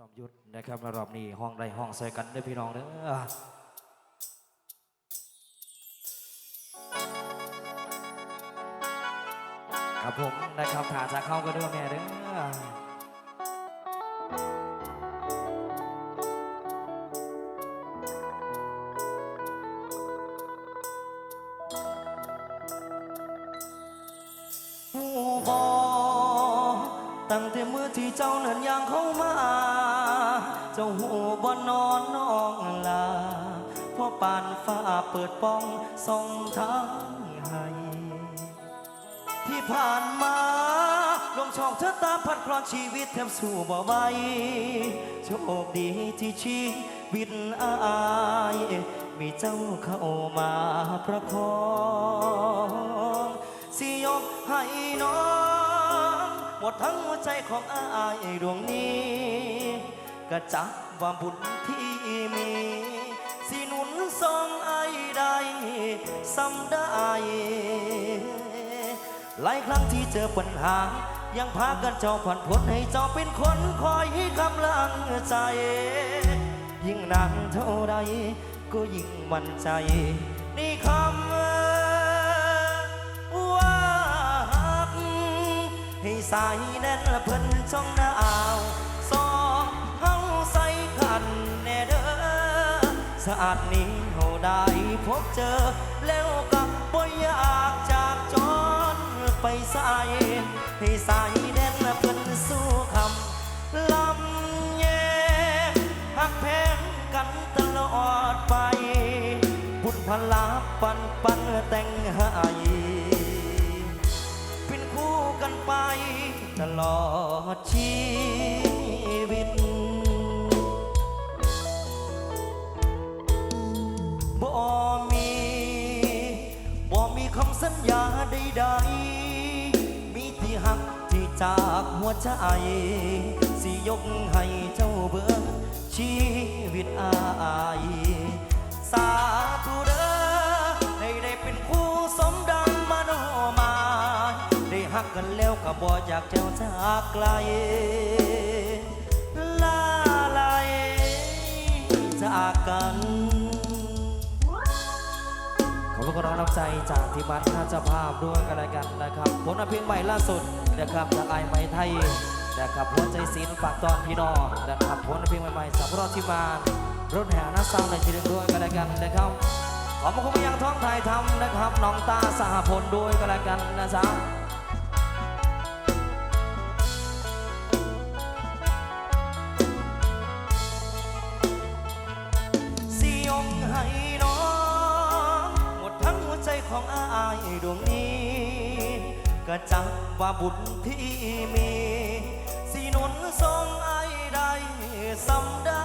จอมยุทธนะครับรอบนี้ห้องใดห้องใส่กันเด้อพี่น้องเด้อครับผมนะครับถาจะเข้าก็เด้อแม่เด้อหูบอตั้งแต่เมื่อที่เจ้านั้นยังเข้ามา เจ้าหูบ่นอนน้องลาพราะปานฟ้าเปิดป้องส่องทางให้ที่ผ่านมาลมช่องเธอตามพัดคลอนชีวิตแทบสู้บ่ไหวโชคดีที่ชีวิตอายมีเจ้าเข้ามาประคองสิยกให้น้อง หมดทั้งหัวใจของอายดวงนี้ ก็จักว่าบุญที่มี สิหนุนทรงไอได้สำได้ หลายครั้งที่เจอปัญหา ยังพากันเจ้าผ่อนพ้นให้เจ้าเป็นคนคอยกำลังใจ ยิ่งนานเท่าไรก็ยิ่งมั่นใจในคำว่าหักให้สายแน่นละเพิ่นช่องหน้าอ่าว นแน่เด้อสะอาดนี้เฮาได้พบเจอ แล้วก็บ่อยากจากจรไปใส่ให้สายแน่นเพิ่นสู้คำลำแยหักแพงกันตลอดไปบุญพลาปันปันแต่งให้เป็นคู่กันไปตลอดชีวิ คำสัญญาใดๆ มีที่หักที่จากหัวใจ สิยกให้เจ้าเบิดชีวิตอายสาธุเด้อให้ได้เป็นคู่สมดังมโนหมายได้หักกันแล้วก็บ่อยากเจ้าจากไกลลาลายจากกัน ขอบคุณน้องรับใจจากที่บัตรน่าจะภาพด้วยกันเลยกันนะครับผลงานเพลงใหม่ล่าสุดนะครับจากไอไม้ไทยนะครับหัวใจศิลป์ฝากตอนพี่น้องนะครับผลงานเพลงใหม่ๆสำหรับที่มารถแห่หน้าซาวในทีเดียวด้วยกันเลยกันนะครับขอบคุณไปยังท้องไทยทำนะครับน้องตาสหพลด้วยกันเลยกันนะจ๊ะ อายดวงนี้ ก็จักว่าบุญที่มีสิหนุนทรงไอายได้สำได้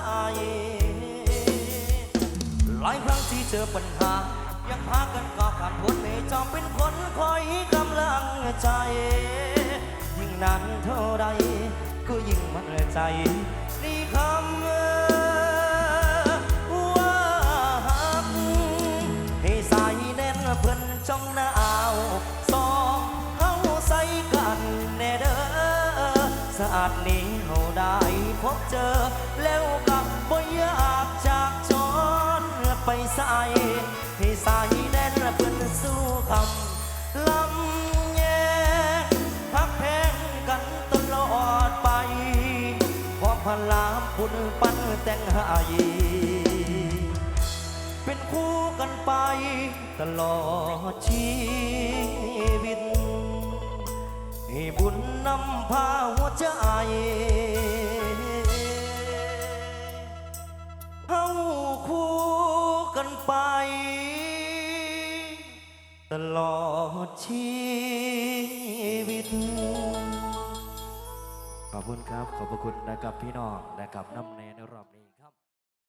หลายครั้งที่เจอปัญหา ยังพากันก่อผ่านพ้นไม่จอมเป็นคนคอยกำลังใจ ยิ่งนานเท่าไรก็ยิ่งมั่นใจ นี่คำะอาดนี้เฮาได้พบเจอ แล้วกับบ่อยากจากจรไปใส่ให้สายแน่นเพิ่นสู้คำลำแยพักแพงกันตลอดไปพราะพลามบุญปันแต่งให้เป็นคู่กันไปตลอดชีวิต ให้บุญนำพาหัวใจเฮาคู่กันไป ตลอดชีวิต ขอบคุณครับ ขอบพระคุณนะครับพี่น้องนะครับน้ำในน